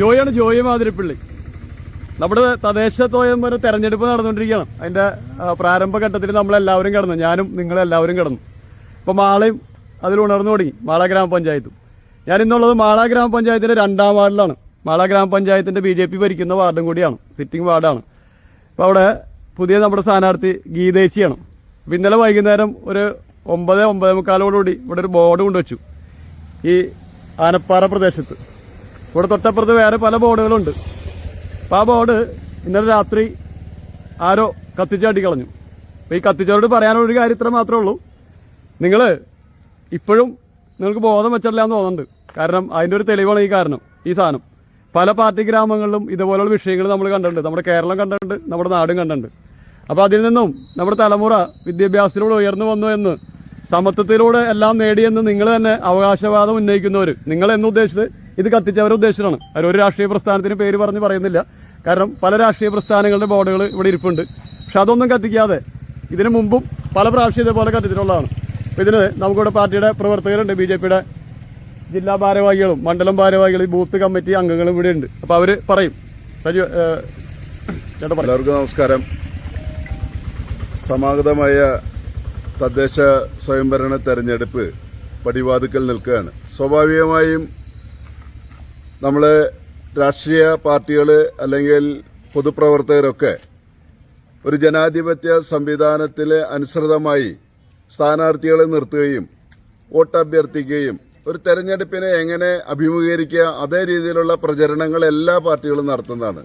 ജോയിയാണ് ജോയി മാതിരിപ്പള്ളി. നമ്മുടെ തദ്ദേശ സ്വയംഭര തെരഞ്ഞെടുപ്പ് നടന്നുകൊണ്ടിരിക്കുകയാണ്. അതിന്റെ പ്രാരംഭഘട്ടത്തിൽ പ്രാരംഭ ഘട്ടത്തിൽ നമ്മളെല്ലാവരും കിടന്നു. ഞാനും നിങ്ങളെല്ലാവരും കിടന്നു. ഇപ്പോൾ മാളയും അതിൽ ഉണർന്നു തുടങ്ങി. മാള ഗ്രാമപഞ്ചായത്തും. ഞാൻ ഇന്നുള്ളത് മാള ഗ്രാമപഞ്ചായത്തിന്റെ രണ്ടാം വാർഡിലാണ്. മാള ഗ്രാമപഞ്ചായത്തിന്റെ ബി ജെ പി ഭരിക്കുന്ന വാർഡും കൂടിയാണ്. സിറ്റിംഗ് വാർഡാണ്. അപ്പോൾ അവിടെ പുതിയ നമ്മുടെ സ്ഥാനാർത്ഥി ഗീതേച്ചിയാണ്. അപ്പോൾ ഇന്നലെ വൈകുന്നേരം ഒരു ഒമ്പത് ഒമ്പതേ മുക്കാലോടുകൂടി ഇവിടെ ഒരു ബോർഡ് കൊണ്ടുവച്ചു. ഈ ആനപ്പാറ പ്രദേശത്ത്. ഇവിടെ തൊട്ടപ്പുറത്ത് വേറെ പല ബോർഡുകളുണ്ട്. അപ്പോൾ ആ ബോർഡ് ഇന്നലെ രാത്രി ആരോ കത്തിച്ചാട്ടി കളഞ്ഞു. അപ്പോൾ ഈ കത്തിച്ചവരോട് പറയാനുള്ള ഒരു കാര്യം ഇത്ര മാത്രമേ ഉള്ളൂ. നിങ്ങൾ ഇപ്പോഴും നിങ്ങൾക്ക് ബോധം വെച്ചിട്ടില്ല എന്ന് തോന്നുന്നുണ്ട്. കാരണം അതിന്റെ ഒരു തെളിവാണ് ഈ കാരണം ഈ സാധനം. പല പാർട്ടി ഗ്രാമങ്ങളിലും ഇതുപോലുള്ള വിഷയങ്ങൾ നമ്മൾ കണ്ടിട്ടുണ്ട്. നമ്മുടെ കേരളം കണ്ടിട്ടുണ്ട് നമ്മുടെ നാടും കണ്ടിട്ടുണ്ട്. അപ്പോൾ അതിൽ നിന്നും നമ്മുടെ തലമുറ വിദ്യാഭ്യാസത്തിലൂടെ ഉയർന്നു വന്നു എന്ന് സമത്വത്തിലൂടെ എല്ലാം നേടിയെന്ന് നിങ്ങൾ തന്നെ അവകാശവാദം ഉന്നയിക്കുന്നവർ ഉദ്ദേശിച്ചത് ഇത് കത്തിച്ചവരെ ഉദ്ദേശിച്ചാണ് ഒരു രാഷ്ട്രീയ പ്രസ്ഥാനത്തിന് പേര് പറഞ്ഞ് പറയുന്നില്ല. കാരണം പല രാഷ്ട്രീയ പ്രസ്ഥാനങ്ങളുടെ ബോർഡുകൾ ഇവിടെ ഇരിപ്പുണ്ട്. പക്ഷെ അതൊന്നും കത്തിക്കാതെ ഇതിനു മുമ്പും പല പ്രാവശ്യം ഇതേപോലെ കത്തിച്ചിട്ടുള്ളതാണ്. അപ്പോൾ ഇതിന് നമുക്കിവിടെ പാർട്ടിയുടെ പ്രവർത്തകരുണ്ട്. ബി ജെ പിയുടെ ജില്ലാ ഭാരവാഹികളും മണ്ഡലം ഭാരവാഹികളും ബൂത്ത് കമ്മിറ്റി അംഗങ്ങളും ഇവിടെ ഉണ്ട്. അപ്പോൾ അവർ പറയും. എല്ലാവർക്കും നമസ്കാരം. സമാഗതമായ തദ്ദേശ സ്വയംഭരണ തെരഞ്ഞെടുപ്പ് പടിവാതുക്കൽ നിൽക്കുകയാണ്. സ്വാഭാവികമായും നമ്മൾ രാഷ്ട്രീയ പാർട്ടികൾ അല്ലെങ്കിൽ പൊതുപ്രവർത്തകരൊക്കെ ഒരു ജനാധിപത്യ സംവിധാനത്തിൽ അനുസൃതമായി സ്ഥാനാർത്ഥികളെ നിർത്തുകയും വോട്ട് അഭ്യർത്ഥിക്കുകയും ഒരു തെരഞ്ഞെടുപ്പിനെ എങ്ങനെ അഭിമുഖീകരിക്കുക അതേ രീതിയിലുള്ള പ്രചരണങ്ങൾ എല്ലാ പാർട്ടികളും നടത്തുന്നതാണ്.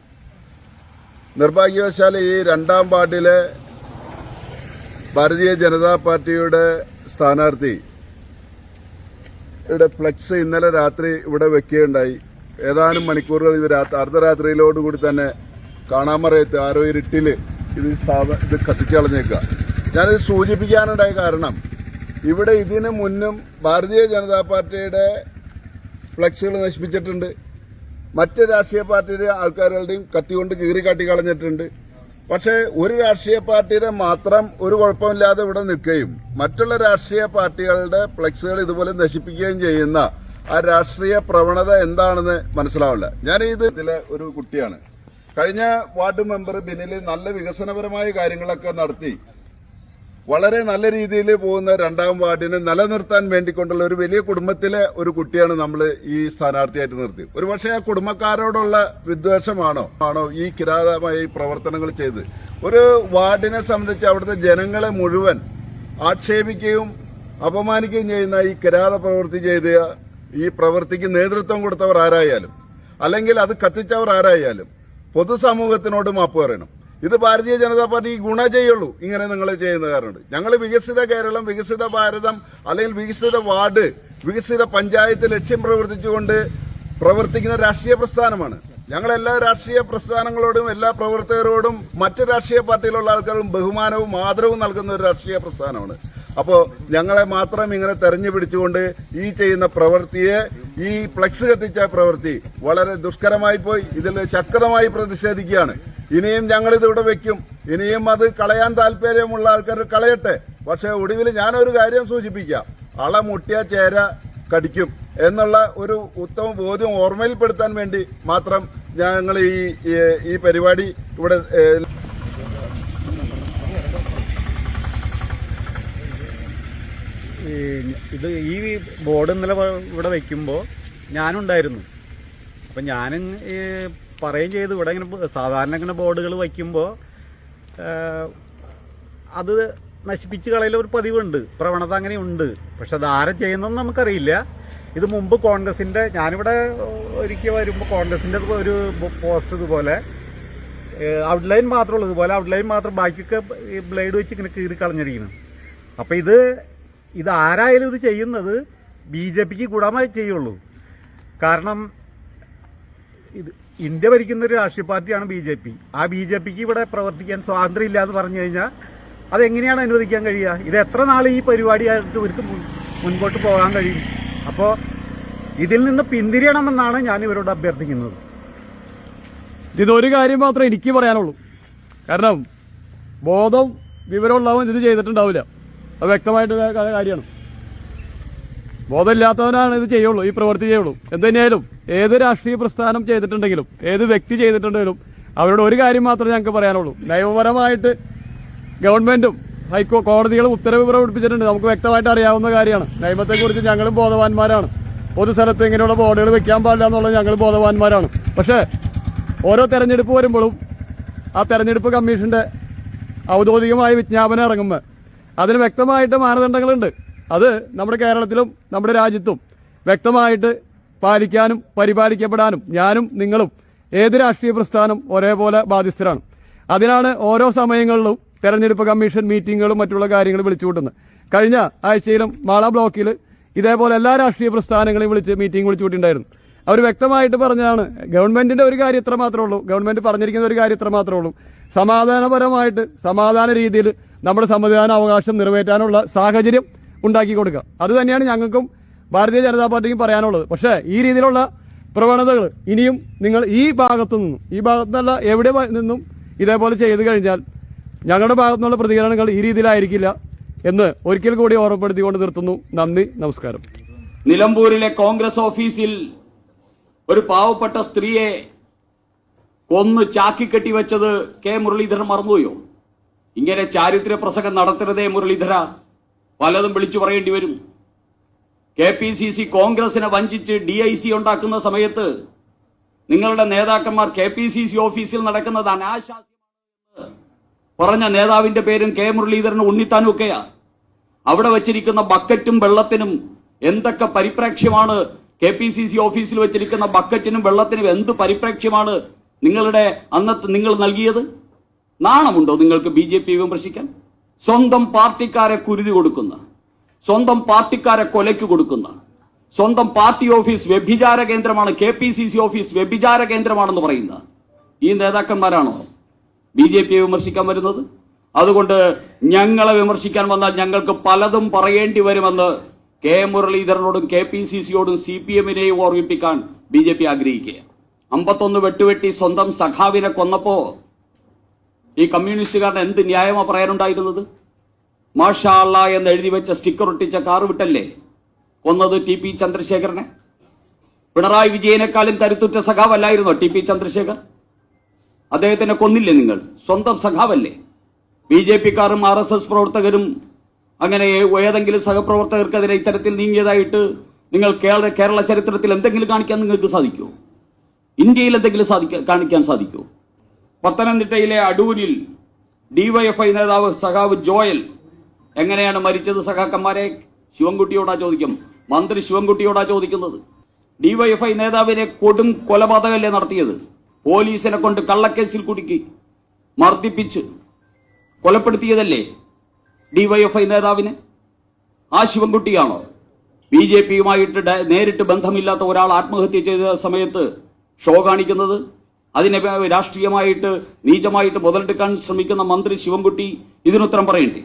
നിർഭാഗ്യവശാൽ ഈ രണ്ടാം വാർഡിലെ ഭാരതീയ ജനതാ പാർട്ടിയുടെ സ്ഥാനാർത്ഥി ഇവിടെ ഫ്ലക്സ് ഇന്നലെ രാത്രി ഇവിടെ വെക്കുകയുണ്ടായി. ഏതാനും മണിക്കൂറുകൾ ഇവർ രാത്രി അർദ്ധരാത്രിയിലോടുകൂടി തന്നെ കാണാമറയത്ത് ആരോ ഇരുട്ടിൽ ഇത് സ്ഥാപ ഇത് കത്തിച്ചളഞ്ഞേക്കുക ഞാനിത് സൂചിപ്പിക്കാനുണ്ടായ കാരണം ഇവിടെ ഇതിനു മുന്നും ഭാരതീയ ജനതാ പാർട്ടിയുടെ ഫ്ലക്സുകൾ നശിപ്പിച്ചിട്ടുണ്ട്. മറ്റ് രാഷ്ട്രീയ പാർട്ടിയുടെ ആൾക്കാരുടെയും കത്തികൊണ്ട് കീറി കാട്ടി കളഞ്ഞിട്ടുണ്ട് പക്ഷേ ഒരു രാഷ്ട്രീയ പാർട്ടിയുടെ മാത്രം ഒരു കുഴപ്പമില്ലാതെ ഇവിടെ നിൽക്കുകയും മറ്റുള്ള രാഷ്ട്രീയ പാർട്ടികളുടെ ഫ്ലക്സുകൾ ഇതുപോലെ നശിപ്പിക്കുകയും ചെയ്യുന്ന ആ രാഷ്ട്രീയ പ്രവണത എന്താണെന്ന് മനസ്സിലാവില്ല. ഞാൻ ഇത് ഇതിലെ ഒരു കുട്ടിയാണ്. കഴിഞ്ഞ വാർഡ് മെമ്പർ ബിനിൽ നല്ല വികസനപരമായ കാര്യങ്ങളൊക്കെ നടത്തി. വളരെ നല്ല രീതിയിൽ പോകുന്ന രണ്ടാം വാർഡിനെ നിലനിർത്താൻ വേണ്ടിക്കൊണ്ടുള്ള ഒരു വലിയ കുടുംബത്തിലെ ഒരു കുട്ടിയാണ് നമ്മൾ ഈ സ്ഥാനാർത്ഥിയായിട്ട് നിർത്തി. ഒരുപക്ഷെ ആ കുടുംബക്കാരോടുള്ള വിദ്വേഷമാണോ? ആണോ ഈ കിരാതമായ പ്രവർത്തനങ്ങൾ ചെയ്ത്. ഒരു വാർഡിനെ സംബന്ധിച്ച് അവിടുത്തെ ജനങ്ങളെ മുഴുവൻ ആക്ഷേപിക്കുകയും അപമാനിക്കുകയും ചെയ്യുന്ന ഈ കിരാത പ്രവൃത്തി ചെയ്ത ഈ പ്രവൃത്തിക്ക് നേതൃത്വം കൊടുത്തവർ ആരായാലും അല്ലെങ്കിൽ അത് കത്തിച്ചവർ ആരായാലും പൊതുസമൂഹത്തിനോട് മാപ്പ് പറയണം. ഇത് ഭാരതീയ ജനതാ പാർട്ടി ഗുണ ചെയ്യുള്ളൂ. ഇങ്ങനെ നിങ്ങൾ ചെയ്യുന്ന കാരണമുണ്ട്. ഞങ്ങൾ വികസിത കേരളം വികസിത ഭാരതം അല്ലെങ്കിൽ വികസിത വാർഡ് വികസിത പഞ്ചായത്ത് ലക്ഷ്യം പ്രവർത്തിച്ചുകൊണ്ട് പ്രവർത്തിക്കുന്ന രാഷ്ട്രീയ പ്രസ്ഥാനമാണ്. ഞങ്ങൾ എല്ലാ രാഷ്ട്രീയ പ്രസ്ഥാനങ്ങളോടും എല്ലാ പ്രവർത്തകരോടും മറ്റ് രാഷ്ട്രീയ പാർട്ടിയിലുള്ള ആൾക്കാരും ബഹുമാനവും ആദരവും നൽകുന്ന ഒരു രാഷ്ട്രീയ പ്രസ്ഥാനമാണ്. അപ്പോൾ ഞങ്ങളെ മാത്രം ഇങ്ങനെ തെരഞ്ഞു പിടിച്ചുകൊണ്ട് ഈ ചെയ്യുന്ന പ്രവൃത്തിയെ ഈ ഫ്ലക്സ് കത്തിച്ച പ്രവൃത്തി വളരെ ദുഷ്കരമായി പോയി. ഇതിൽ ശക്തമായി പ്രതിഷേധിക്കുകയാണ്. ഇനിയും ഞങ്ങൾ ഇതിവിടെ വെക്കും. ഇനിയും അത് കളയാൻ താല്പര്യമുള്ള ആൾക്കാർ കളയട്ടെ. പക്ഷേ ഒടുവിൽ ഞാനൊരു കാര്യം സൂചിപ്പിക്കാം. അള മുട്ടിയ ചേര കടിക്കും എന്നുള്ള ഒരു ഉത്തമ ബോധ്യം ഓർമ്മയിൽപ്പെടുത്താൻ വേണ്ടി മാത്രം ഞങ്ങൾ ഈ ഈ- പരിപാടി ഇവിടെ ഏഹ്, ഈ ഇത് ഈ ബോർഡ് ഇന്നലെ ഇവിടെ വെക്കുമ്പോൾ ഞാനുണ്ടായിരുന്നു. അപ്പം ഈ പറയുകയും ചെയ്തു. ഇവിടെ ഇങ്ങനെ സാധാരണ ഇങ്ങനെ ബോർഡുകൾ വയ്ക്കുമ്പോൾ അത് നശിപ്പിച്ച് കളയിൽ ഒരു പതിവുണ്ട്. പ്രവണത അങ്ങനെ ഉണ്ട്. പക്ഷെ അത് ആരെ ചെയ്യുന്നതെന്ന് നമുക്കറിയില്ല. ഇത് മുമ്പ് കോൺഗ്രസിന്റെ ഞാനിവിടെ ഒരിക്കൽ വരുമ്പോൾ കോൺഗ്രസിന്റെ ഒരു പോസ്റ്റ് ഇതുപോലെ ഔട്ട്ലൈൻ മാത്രമുള്ളൂ ഇതുപോലെ ഔട്ട്ലൈൻ മാത്രം ബാക്കിയൊക്കെ ബ്ലേഡ് വെച്ച് ഇങ്ങനെ കീറി കളഞ്ഞിരിക്കുന്നു അപ്പം ഇത് ഇത് ആരായാലും ഇത് ചെയ്യുന്നത് ബി ജെ പിക്ക് ഗുണമായി ചെയ്യുള്ളൂ. കാരണം ഇത് ഇന്ത്യ ഭരിക്കുന്ന ഒരു രാഷ്ട്രീയ പാർട്ടിയാണ് ബി ജെ പി. ആ ബി ജെ പിക്ക് ഇവിടെ പ്രവർത്തിക്കാൻ സ്വാതന്ത്ര്യം ഇല്ല എന്ന് പറഞ്ഞു കഴിഞ്ഞാൽ അതെങ്ങനെയാണ് അനുവദിക്കാൻ കഴിയുക? ഇത് എത്ര നാൾ ഈ പരിപാടിയായിട്ട് ഇവർക്ക് മുൻ- മുൻപോട്ട് പോകാൻ കഴിയും? അപ്പോൾ ഇതിൽ നിന്ന് പിന്തിരിയണമെന്നാണ് ഞാൻ ഇവരോട് അഭ്യർത്ഥിക്കുന്നത്. ഇതൊരു കാര്യം മാത്രമേ എനിക്ക് പറയാനുള്ളൂ. കാരണം ബോധം വിവരമുള്ളവൻ ഇത് ചെയ്തിട്ടുണ്ടാവില്ല. അത് വ്യക്തമായിട്ട് കാര്യമാണ്. ബോധമില്ലാത്തവനാണ് ഇത് ചെയ്യുള്ളൂ ഈ പ്രവൃത്തി ചെയ്യുള്ളൂ. എന്ത് തന്നെയായാലും ഏത് രാഷ്ട്രീയ പ്രസ്ഥാനം ചെയ്തിട്ടുണ്ടെങ്കിലും ഏത് വ്യക്തി ചെയ്തിട്ടുണ്ടെങ്കിലും അവരോട് ഒരു കാര്യം മാത്രമേ ഞങ്ങൾക്ക് പറയാനുള്ളൂ. നിയമപരമായിട്ട് ഗവൺമെന്റും ഹൈക്കോ കോടതികളും ഉത്തരവ് പുറപ്പെടുപ്പിച്ചിട്ടുണ്ട് നമുക്ക് വ്യക്തമായിട്ട് അറിയാവുന്ന കാര്യമാണ്. നിയമത്തെക്കുറിച്ച് ഞങ്ങളും ബോധവാന്മാരാണ്. പൊതു സ്ഥലത്ത് ഇങ്ങനെയുള്ള ബോർഡുകൾ വെക്കാൻ പാടില്ല എന്നുള്ളത് ഞങ്ങൾ ബോധവാന്മാരാണ്. പക്ഷേ ഓരോ തെരഞ്ഞെടുപ്പ് വരുമ്പോഴും ആ തെരഞ്ഞെടുപ്പ് കമ്മീഷന്റെ ഔദ്യോഗികമായ വിജ്ഞാപനം ഇറങ്ങുമ്പോൾ അതിന് വ്യക്തമായിട്ട് മാനദണ്ഡങ്ങളുണ്ട്. അത് നമ്മുടെ കേരളത്തിലും നമ്മുടെ രാജ്യത്തും വ്യക്തമായിട്ട് പാലിക്കാനും പരിപാലിക്കപ്പെടാനും ഞാനും നിങ്ങളും ഏത് രാഷ്ട്രീയ പ്രസ്ഥാനം ഒരേപോലെ ബാധ്യസ്ഥരാണ്. അതിനാണ് ഓരോ സമയങ്ങളിലും തെരഞ്ഞെടുപ്പ് കമ്മീഷൻ മീറ്റിങ്ങുകളും മറ്റുള്ള കാര്യങ്ങൾ വിളിച്ചുകൂട്ടുന്നത് കഴിഞ്ഞ ആഴ്ചയിലും മാള ബ്ലോക്കിൽ ഇതേപോലെ എല്ലാ രാഷ്ട്രീയ പ്രസ്ഥാനങ്ങളെയും വിളിച്ച് മീറ്റിംഗ് വിളിച്ചു കൂട്ടിയിട്ടുണ്ടായിരുന്നു അവർ വ്യക്തമായിട്ട് പറഞ്ഞതാണ് ഗവൺമെന്റിന്റെ ഒരു കാര്യം ഇത്ര മാത്രമേ ഉള്ളൂ ഗവൺമെന്റ് പറഞ്ഞിരിക്കുന്ന ഒരു കാര്യം ഇത്ര മാത്രമേ ഉള്ളൂ. സമാധാനപരമായിട്ട് സമാധാന രീതിയിൽ നമ്മുടെ സമ്മതിദാന അവകാശം നിറവേറ്റാനുള്ള സാഹചര്യം ഉണ്ടാക്കി കൊടുക്കുക. അത് തന്നെയാണ് ഞങ്ങൾക്കും ഭാരതീയ ജനതാ പാർട്ടിക്കും പറയാനുള്ളത്. പക്ഷേ ഈ രീതിയിലുള്ള പ്രവണതകൾ ഇനിയും നിങ്ങൾ ഈ ഭാഗത്തു നിന്നും ഈ ഭാഗത്തു നിന്നല്ല എവിടെ നിന്നും ഇതേപോലെ ചെയ്തു കഴിഞ്ഞാൽ ഞങ്ങളുടെ ഭാഗത്തു നിന്നുള്ള പ്രതികരണങ്ങൾ ഈ രീതിയിലായിരിക്കില്ല എന്ന് ഒരിക്കൽ കൂടി ഓർമ്മപ്പെടുത്തിക്കൊണ്ട് നിർത്തുന്നു. നന്ദി നമസ്കാരം. നിലമ്പൂരിലെ കോൺഗ്രസ് ഓഫീസിൽ ഒരു പാവപ്പെട്ട സ്ത്രീയെ കൊന്ന് ചാക്കിക്കെട്ടി വെച്ചത് കെ മുരളീധരൻ മറന്നുപോയോ? ഇങ്ങനെ ചാരിത്ര പ്രസംഗം നടത്തരുതേ മുരളീധര. പലതും വിളിച്ചു പറയേണ്ടി വരും. കെ പി സി സി കോൺഗ്രസിനെ വഞ്ചിച്ച് ഡി ഐ സി ഉണ്ടാക്കുന്ന സമയത്ത് നിങ്ങളുടെ നേതാക്കന്മാർ കെ പി സി സി ഓഫീസിൽ നടക്കുന്നത് അനാശാസ്യമാണെന്ന് പറഞ്ഞ നേതാവിന്റെ പേരും കെ മുരളീധരനും ഉണ്ണിത്താനും ഒക്കെയാ അവിടെ വച്ചിരിക്കുന്ന ബക്കറ്റും വെള്ളത്തിനും എന്തൊക്കെ പരിപ്രേക്ഷ്യമാണ് കെ പി സി സി ഓഫീസിൽ വെച്ചിരിക്കുന്ന ബക്കറ്റിനും വെള്ളത്തിനും എന്ത് പരിപ്രേക്ഷ്യമാണ് നിങ്ങളുടെ അന്നത്തെ നിങ്ങൾ നൽകിയത്? നാണമുണ്ടോ നിങ്ങൾക്ക് ബി ജെ പി വിമർശിക്കാൻ? സ്വന്തം പാർട്ടിക്കാരെ കുരുതി കൊടുക്കുന്ന സ്വന്തം പാർട്ടിക്കാരെ കൊലയ്ക്ക് കൊടുക്കുന്ന സ്വന്തം പാർട്ടി ഓഫീസ് വ്യഭിചാര കേന്ദ്രമാണ് K P C C office വ്യഭിചാര കേന്ദ്രമാണെന്ന് പറയുന്ന ഈ നേതാക്കന്മാരാണോ ബി ജെ പിയെ വിമർശിക്കാൻ വരുന്നത്? അതുകൊണ്ട് ഞങ്ങളെ വിമർശിക്കാൻ വന്നാൽ ഞങ്ങൾക്ക് പലതും പറയേണ്ടി വരുമെന്ന് കെ മുരളീധരനോടും കെ പി സി സിയോടും സി പി എമ്മിനെയും ഓർമ്മിപ്പിക്കാൻ ബി ജെ പി ആഗ്രഹിക്കുക അമ്പത്തൊന്ന് വെട്ടുവെട്ടി സ്വന്തം സഖാവിനെ കൊന്നപ്പോ ഈ കമ്മ്യൂണിസ്റ്റുകാരൻ എന്ത് ന്യായമാ പറയാനുണ്ടായിരുന്നത്? മാഷാള്ള എന്ന് എഴുതി വെച്ച സ്റ്റിക്കർ ഒട്ടിച്ച കാർ വിട്ടല്ലേ? കൊന്നത് ടി പി ചന്ദ്രശേഖരനെ? പിണറായി വിജയനേക്കാളും കരുത്തുറ്റ സഖാവല്ലായിരുന്നോ ടി പി ചന്ദ്രശേഖർ? അദ്ദേഹത്തിനെ കൊന്നില്ലേ നിങ്ങൾ? സ്വന്തം സഖാവല്ലേ? ബി ജെ പിക്കാരും ആർ എസ് എസ് പ്രവർത്തകരും അങ്ങനെ ഏതെങ്കിലും സഹപ്രവർത്തകർക്കെതിരെ ഇത്തരത്തിൽ നീങ്ങിയതായിട്ട് നിങ്ങൾ കേരള കേരള ചരിത്രത്തിൽ എന്തെങ്കിലും കാണിക്കാൻ നിങ്ങൾക്ക് സാധിക്കുമോ? ഇന്ത്യയിൽ എന്തെങ്കിലും സാധിക്കാൻ കാണിക്കാൻ സാധിക്കുമോ? പത്തനംതിട്ടയിലെ അടൂരിൽ ഡിവൈഎഫ്ഐ നേതാവ് സഖാവ് ജോയൽ എങ്ങനെയാണ് മരിച്ചത് സഖാക്കന്മാരെ? ശിവൻകുട്ടിയോടാ ചോദിക്കും. മന്ത്രി ശിവൻകുട്ടിയോടാ ചോദിക്കുന്നത്. ഡിവൈഎഫ്ഐ നേതാവിനെ കൊടും കൊലപാതകല്ലേ നടത്തിയത്? പോലീസിനെ കൊണ്ട് കള്ളക്കേസിൽ കുടുക്കി മർദ്ദിപ്പിച്ച് കൊലപ്പെടുത്തിയതല്ലേ ഡിവൈഎഫ്ഐ നേതാവിനെ? ആ ശിവൻകുട്ടിയാണോ? ബി ജെ പിയുമായിട്ട് നേരിട്ട് ബന്ധമില്ലാത്ത ഒരാൾ ആത്മഹത്യ ചെയ്ത സമയത്ത് ഷോ കാണിക്കുന്നത്? അതിനെ രാഷ്ട്രീയമായിട്ട് നീചമായിട്ട് മുതലെടുക്കാൻ ശ്രമിക്കുന്ന മന്ത്രി ശിവൻകുട്ടി ഇതിനുത്തരം പറയണ്ടേ?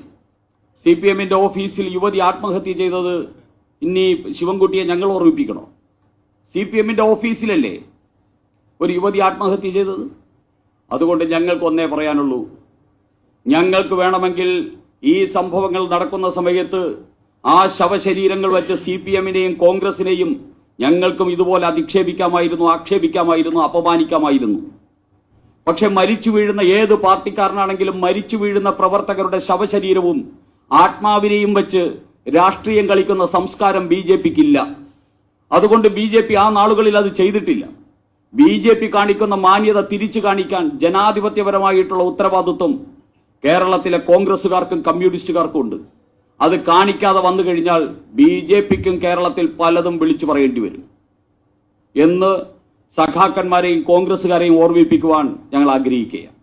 സി പി എമ്മിന്റെ ഓഫീസിൽ യുവതി ആത്മഹത്യ ചെയ്തത് ഇനി ശിവൻകുട്ടിയെ ഞങ്ങൾ ഓർമ്മിപ്പിക്കണോ? സി പി എമ്മിന്റെ ഓഫീസിലല്ലേ ഒരു യുവതി ആത്മഹത്യ ചെയ്തത്? അതുകൊണ്ട് ഞങ്ങൾക്ക് ഒന്നേ പറയാനുള്ളൂ. ഞങ്ങൾക്ക് വേണമെങ്കിൽ ഈ സംഭവങ്ങൾ നടക്കുന്ന സമയത്ത് ആ ശവശരീരങ്ങൾ വെച്ച് സി പി എമ്മിനെയും കോൺഗ്രസിനെയും ഞങ്ങൾക്കും ഇതുപോലെ അധിക്ഷേപിക്കാമായിരുന്നു ആക്ഷേപിക്കാമായിരുന്നു അപമാനിക്കാമായിരുന്നു. പക്ഷെ മരിച്ചു വീഴുന്ന ഏത് പാർട്ടിക്കാരനാണെങ്കിലും മരിച്ചു വീഴുന്ന പ്രവർത്തകരുടെ ശവശരീരവും ആത്മാവിനെയും വെച്ച് രാഷ്ട്രീയം കളിക്കുന്ന സംസ്കാരം ബി ജെ പിക്കില്ല. അതുകൊണ്ട് ബി ജെ പി ആ നാളുകളിൽ അത് ചെയ്തിട്ടില്ല. ബി ജെ പി കാണിക്കുന്ന മാന്യത തിരിച്ചു കാണിക്കാൻ ജനാധിപത്യപരമായിട്ടുള്ള ഉത്തരവാദിത്വം കേരളത്തിലെ കോൺഗ്രസുകാർക്കും കമ്മ്യൂണിസ്റ്റുകാർക്കും ഉണ്ട്. അത് കാണിക്കാതെ വന്നു കഴിഞ്ഞാൽ ബി ജെ പിക്കും കേരളത്തിൽ പലതും വിളിച്ചു പറയേണ്ടി വരും. എന്ന് സഖാക്കന്മാരെയും കോൺഗ്രസുകാരെയും ഓർമ്മിപ്പിക്കുവാൻ ഞങ്ങൾ ആഗ്രഹിക്കുകയാണ്.